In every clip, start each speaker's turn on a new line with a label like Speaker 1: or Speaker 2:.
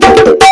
Speaker 1: Thank you.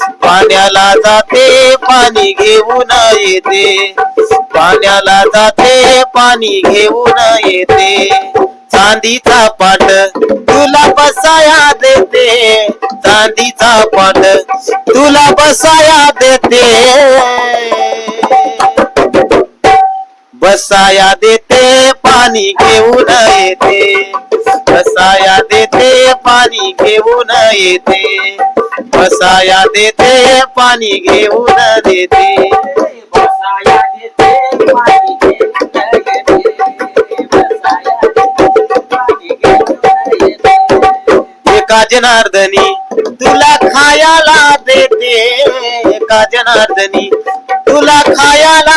Speaker 1: पाण्याला जाते पाणी घेऊन येते. पाण्याला जाते पाणी घेऊन येते. चांदीचा पाट तुला बसाया देते. चांदीचा पाट तुला बसाया देते. बसाया देते पाणी घेऊन येते. बसाया देते पाणी घेऊन येते बसाया देते पाणी घेऊन देते
Speaker 2: बसाया देते पाणी.
Speaker 1: एका जनार्दनी तुला खायाला देते एका जनार्दनी तुला खायाला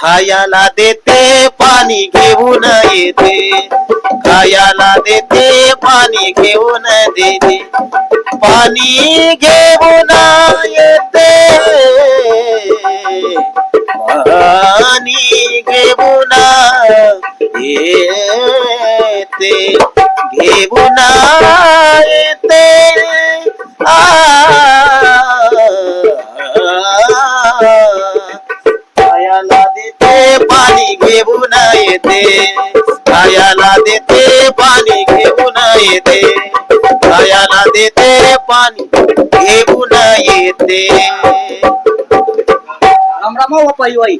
Speaker 1: खायाला देते पाणी घेऊन येते. खायाला देते पाणी घेऊन देते. पाणी घेऊन येते. पाणी घेऊन येते. घेऊन येते. आ येते. खायाला देते पाणी घेऊन येते. खायाला देते पाणी घेऊन येते.
Speaker 2: राम राम हो बाई.